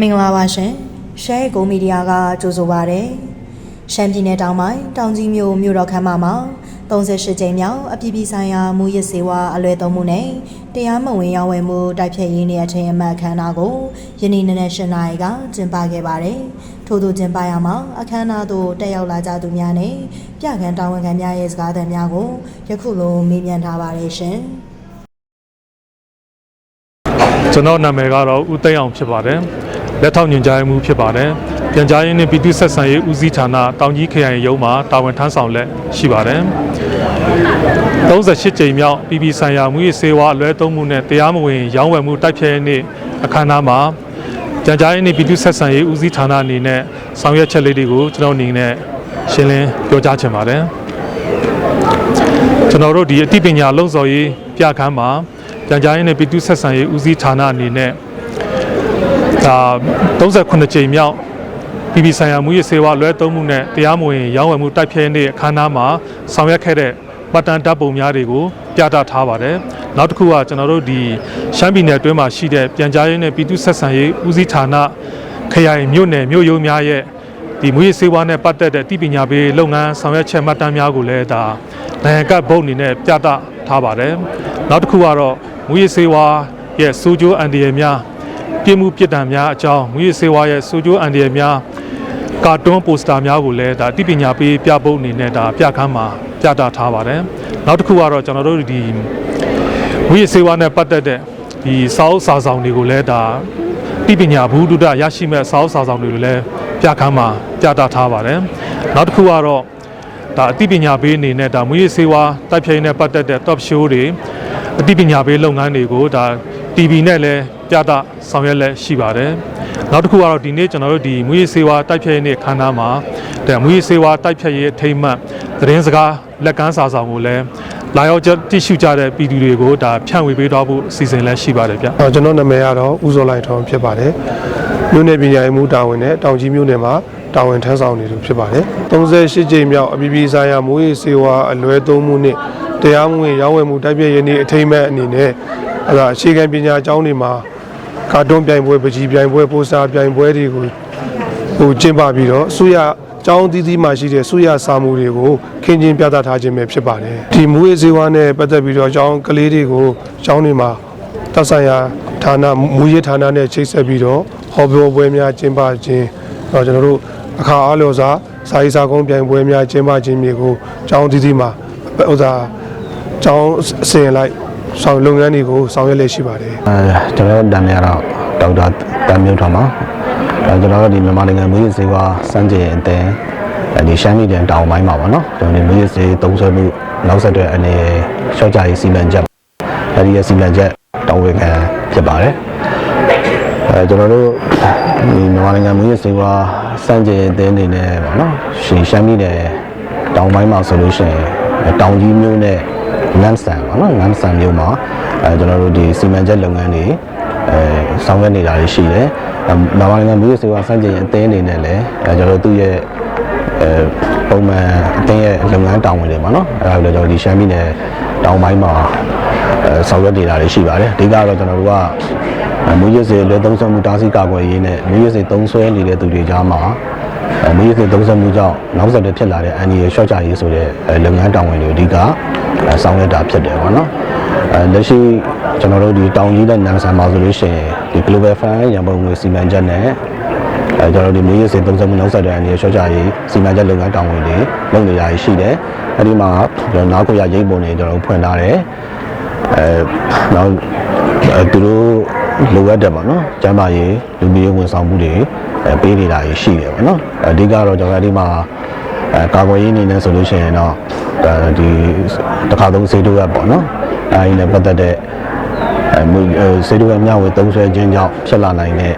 မင်္ဂလာပါရှင်ရှဲကိုမီဒီယာကကြိုဆိုပါရယ်ရှမ်းပြည်နယ်တောင်ပိုင်းတောင်ကြီးမြို့မြို့တော်ခမ်းမမှာ38ကြိမ်မြောက်အပြည်ပြည်ဆိုင်ရာမူရစ်စေဝါအလွဲသုံးမှုနဲ့တရားမဝင်ရောင်းဝယ်မှုတိုက်ဖျက်ရေးနေ့အထိမ်းအမှတ်အခမ်းအနားကိုယနေ့နနက်၈နာရီကကျင်းပခဲ့ပါတယ်ထို့သူကျင်းပရမှာအခမ်းအနားသို့တက်ရောက်လာကြသူများနဲ့ပြကန်းတာဝန်ခံများရဲ့စကားသံများကိုယခုလိုမေးမြန်းထားပါတယ်ရှင်ကျွန်တော်နာမည်ကတော့ဦးသိန်းအောင်ဖြစ်ပါတယ် လက်ထောက်ညွှန်ကြားရေးမှူးဖြစ်ပါတယ်ပြန်ကြားရေးနှင့်ပြည်သူ့ဆက်ဆံရေးဦးစီးဌာနတောင်ကြီးခရိုင်ရုံးမှာတာဝန်ထမ်းဆောင်လက်ရှိပါတယ်38ကြိမ်မြောက်ပြည်ပြည်ဆိုင်ရာမူရစ်စေဝါအလွဲသုံးမှုနဲ့တရားမဝင်ရောင်းဝယ်မှုတိုက်ဖျက်ရေးနေ့အခမ်းအနားမှာပြန်ကြားရေးနှင့်ပြည်သူ့ဆက်ဆံရေးဦးစီးဌာနအနေနဲ့ဆောင်ရွက်ချက်လေးတွေကိုကျွန်တော်အနေနဲ့ရှင်းလင်းပြောကြားချင်ပါတယ်ကျွန်တော်တို့ဒီအသိပညာလုံဆော်ရေးပြခန်းမှာပြန်ကြားရေးနဲ့ပြည်သူ့ဆက်ဆံရေးဦးစီးဌာနအနေနဲ့ ဒါ38ကြိမ်မြောက်ပြည်ပြည်ဆိုင်ရာမူရစ်စေဝါလွဲသုံးမှုနဲ့တရားမဝင်ရောင်းဝယ်မှုတိုက်ဖျက်ရေးအခမ်းအနားမှာဆောင်ရွက်ခဲ့တဲ့ပတ်တန်တပ်ပုံများတွေကိုပြသထားပါတယ်။နောက်တစ်ခုကကျွန်တော်တို့ဒီရှမ်းပြည်နယ်အတွင်းမှာရှိတဲ့ပြန်ကြားရေးနဲ့ပြည်သူ့ဆက်ဆံရေးဦးစီးဌာနခရိုင်မြို့နယ်မြို့ရုံးများရဲ့ဒီမူရစ်စေဝါနဲ့ပတ်သက်တဲ့တည်ပညာပေးလုပ်ငန်းဆောင်ရွက်ချက်မှတ်တမ်းများကိုလည်းဒါနိုင်ငံကဘုတ်အနေနဲ့ပြသထားပါတယ်။နောက်တစ်ခုကတော့မူရစ်စေဝါရဲ့စိုးကျိုးအန်ဒီရယ်များ ပြမှုပြစ်ဒဏ်များအကြောင်းမူရစ်စေဝါရဲ့စိုးကျိုးအန်ဒီရယ်များကာတွန်းပိုစတာများကိုလည်းဒါတည်ပညာပေးပြဖို့အနေနဲ့ဒါပြခန်းမှာပြသထားပါတယ်။နောက်တစ်ခုကတော့ကျွန်တော်တို့ဒီမူရစ်စေဝါနဲ့ပတ်သက်တဲ့ဒီစာအုပ်စာဆောင်တွေကိုလည်းဒါတိပညာဘူးတုဒ္ဒရရှိမဲ့စာအုပ်စာဆောင်တွေကိုလည်းပြခန်းမှာပြသထားပါတယ်။နောက်တစ်ခုကတော့ဒါအသိပညာပေးအနေနဲ့ဒါမွေးရေးဆေးဝါးတိုက်ဖျက်ရေးနဲ့ပတ်သက်တဲ့ top show တွေ အသိပညာပေးလုပ်ငန်းတွေကိုဒါ TV နဲ့လည်းပြသဆောင်ရွက်လက်ရှိပါတယ်။နောက်တစ်ခုကတော့ဒီနေ့ကျွန်တော်တို့ဒီမွေးရေးဆေးဝါးတိုက်ဖျက်ရေးနေ့ခန်းနာမှာဒါမွေးရေးဆေးဝါးတိုက်ဖျက်ရေးအထိမ်းအမှတ်သတင်းစကားလက်ကမ်းစာဆောင်ကိုလည်းလာရောက်ကြတိရှိကြတဲ့ပြည်သူတွေကိုဒါဖြန့်ဝေပေးတော့ဖို့အစီအစဉ်လည်းရှိပါတယ်ဗျ။အော်ကျွန်တော်နာမည်ကတော့ဦးစောလိုက်ထောင်းဖြစ်ပါတယ်မြို့နယ်ပညာရေးမှူးတာဝန်နဲ့တောင်ကြီးမြို့နယ်မှာတာဝန်ထမ်းဆောင်နေသူဖြစ်ပါတယ်38ကြိမ်မြောက်အပြည်ပြည်ဆိုင်ရာမိုးရေစေဝါအလွဲသုံးမှုနဲ့ တရားမဝင်ရောင်းဝယ်မှုတိုက်ပြည့်ရနေ့အထိမ်းအမှတ်အနေနဲ့အဲ့ဒါအခြေခံပညာအကြောင်းတွေမှာကာတွန်းပြိုင်ပွဲပကြီးပြိုင်ပွဲပိုစတာပြိုင်ပွဲတွေကိုဟိုကျင်းပပြီးတော့ဆုရကျောင်းသီးသီးမှာရှိတဲ့ဆုရစာမှုတွေကိုခင်းကျင်းပြသထားခြင်းပဲဖြစ်ပါတယ်ဒီမိုးရေစေဝါနဲ့ပတ်သက်ပြီးတော့ကျောင်းကလေးတွေကိုကျောင်းတွေမှာသက်ဆိုင်ရာဌာနမူရေးဌာနနဲ့ချိတ်ဆက်ပြီးတော့ဟောပြောပွဲများကျင်းပခြင်းတော့ကျွန်တော်တို့အခါအားလျော်စွာစာရေးစာကုန်းပြိုင်ပွဲများကျင်းပခြင်းမျိုးကိုကျောင်းသီးသီးမှာဥစ္စာ ကျောင်းအစဉ်လိုက်ဆောင်လုပ်ငန်းတွေကိုဆောင်ရွက်လက်ရှိပါတယ်အဲကျွန်တော်တို့တန်နေရတော့ဒေါက်တာတန်မျိုးထောင်ပါအဲကျွန်တော်တို့ဒီမြန်မာနိုင်ငံမျိုးရည်စေဝါစံကြေအတဲ့အဲဒီရှမ်းပြည်နယ်တောင်ပိုင်းမှာပါနော်ကျွန်တော်ဒီမျိုးရည်စေသုံးဆွဲမှုနောက်ဆက်တွဲအနေရှော့ကြရေးစီမံချက်အဲဒီရဲ့စီမံချက်တောင်းဝေခံဖြစ်ပါတယ်အဲကျွန်တော်တို့ဒီမြန်မာနိုင်ငံမျိုးရည်စေဝါစံကြေအတဲ့အနေနဲ့ပေါ့နော်ရှင်ရှမ်းပြည်နယ်တောင်ပိုင်းမှာဆိုလို့ရှိရင်တောင်ကြီးမျိုးနဲ့ ငန်းဆန်ပေါ့နော်ငန်းဆန်မျိုးမှာအဲကျွန်တော်တို့ဒီစီမံချက်လုပ်ငန်းတွေအဲဆောင်ရွက်နေတာတွေရှိတယ်။မြန်မာနိုင်ငံမျိုးရစေဝါစံချိန်အသင်းအနေနဲ့လည်းအဲကျွန်တော်တို့သူ့ရဲ့အဲပုံမှန်အသင်းရဲ့လုပ်ငန်းတာဝန်တွေပါနော်။အဲဒါလည်းကျွန်တော်ဒီရှမ်းပြည်နယ်တောင်ပိုင်းမှာအဲဆောင်ရွက်နေတာတွေရှိပါတယ်။အဓိကတော့ကျွန်တော်တို့ကမျိုးရစေလွယ်သုံးဆွဲမှုတားဆီးကာကွယ်ရေးနဲ့မျိုးရစေသုံးဆွဲနေတဲ့သူတွေကြားမှာအဲ မျိုးရစေသုံးဆွဲမှုကြောင့်နောက်ဆက်တွဲဖြစ်လာတဲ့အန်ဒီရဲ့ short ချရေးဆိုတဲ့အဲလုပ်ငန်းတာဝန်တွေအဓိကအဲဆောင်ရွက်တာဖြစ်တယ်ပေါ့နော်။အဲလက်ရှိကျွန်တော်တို့ဒီတောင်ကြီးတဲ့နန်ဆန်မှာဆိုလို့ရှိရင်ဒီ Global Fund ရန်ပုံငွေစီမံချက်နဲ့အဲကျွန်တော်တို့ဒီမျိုးရစေသုံးဆွဲမှုနောက်ဆက်တွဲအန်ဒီရဲ့ short ချရေးစီမံချက်လုပ်ငန်းတာဝန်တွေလုပ်နေတာရှိတယ်။အဲဒီမှာကျွန်တော်နောက်ခွေရရိပ်ပုံတွေကျွန်တော်တို့ဖွင့်ထားတယ်။အဲနောက်အဲသူတို့ လိုအပ်တယ်ပေါ့နော်ကျမ်းမာရေးလူမျိုးရေးဝန်ဆောင်မှုတွေအဲပေးနေတာရှိတယ်ပေါ့နော်အဓိကတော့ကျွန်တော်ဒီမှာအဲကာကွယ်ရေးအနေနဲ့ဆိုလို့ရှိရင်တော့အဲဒီတစ်ခါသုံးစေတုကပေါ့နော်အဲဒီနဲ့ပတ်သက်တဲ့အဲမျိုးအဲစေတုကမျှဝေသုံးဆွဲခြင်းကြောင့်ဖြစ်လာနိုင်တဲ့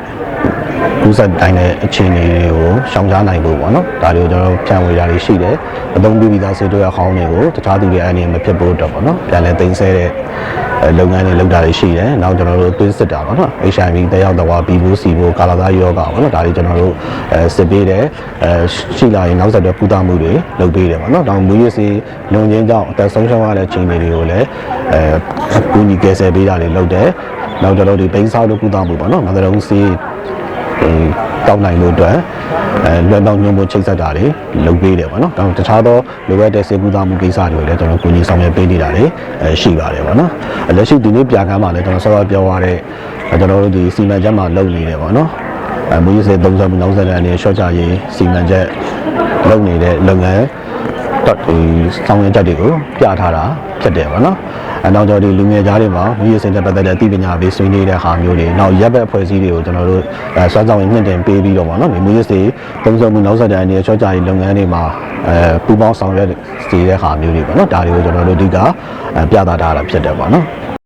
ကူးစက်တိုင်းတဲ့အခြေအနေတွေကိုရှောင်ရှားနိုင်ဖို့ပေါ့နော်ဒါတွေကိုကျွန်တော်တို့ဖြန့်ဝေတာတွေရှိတယ်အသုံးပြုပြီးသားစေတုကခေါင်းတွေကိုတခြားသူတွေအနေနဲ့မဖြစ်ဖို့အတွက်ပေါ့နော်ပြန်လဲတင်ဆဲတဲ့အဲ လုပ်ငန်းတွေလုပ်တာတွေရှိတယ်နောက်ကျွန်တော်တို့သွေးစစ်တာပေါ့နော် HIV တက်ရောက်တော့ပြီးဘူးစီဖို့ကာလာသားယောဂပေါ့နော်ဒါတွေကျွန်တော်တို့အဲစစ်ပေးတယ်အဲရှိလာရင်နောက်ဆက်တွဲကုသမှုတွေလုပ်ပေးတယ်ပေါ့နော်တော့မူရစီလုံချင်းကြောင့်အသက်ဆုံးရှုံးရတဲ့ချိန်တွေကိုလည်းအဲကူညီကယ်ဆယ်ပေးတာတွေလုပ်တယ်နောက်ကျွန်တော်တို့ဒီပိန်းစားတို့ကုသမှုပေါ့နော်နောက်တော့စီ တောင်းနိုင်လို့အတွက်အဲလွယ်ပေါင်းညွှန်ဖို့ချိတ်ဆက်တာတွေလုပ်ပေးတယ်ပေါ့နော်ဒါတခြားသောလိုအပ်တဲ့စေကူသားမှုကိစ္စတွေကိုလည်းကျွန်တော်ကိုကြီးဆောင်ရွက်ပေးနေတာတွေအဲရှိပါတယ်ပေါ့နော်လက်ရှိဒီနေ့ပြကမ်းမှာလည်းကျွန်တော်ဆောစောပြောရတဲ့ကျွန်တော်တို့ဒီစီမံချက်မှာလုပ်နေတယ်ပေါ့နော်အဲမူရစေ30မှုနောက်ဆက်တဲ့အနေနဲ့ရှော့ချရေးစီမံချက်လုပ်နေတဲ့လုပ်ငန်းတော့ဒီဆောင်ရွက်ချက်တွေကိုပြထားတာဖြစ်တယ်ပေါ့နော်အဲ နောက်တော့ဒီလူငယ်ကြားတွေမှာမူရစေတဲ့ပတ်သက်တဲ့အသိပညာပေးဆွေးနွေးတဲ့ဟာမျိုးတွေနောက်ရပ်ဘက်အဖွဲ့အစည်းတွေကိုကျွန်တော်တို့အဲစွမ်းဆောင်ရည်မြင့်တင်ပေးပြီးတော့ပေါ့နော်ဒီမူရစေ30မှုနောက်ဆက်တဲ့အနေနဲ့ရှော့ချရေးလုပ်ငန်းတွေမှာအဲပူးပေါင်းဆောင်ရွက်စေတဲ့ဟာမျိုးတွေပေါ့နော်ဒါတွေကိုကျွန်တော်တို့အဓိကအဲပြသထားတာဖြစ်တယ်ပေါ့နော်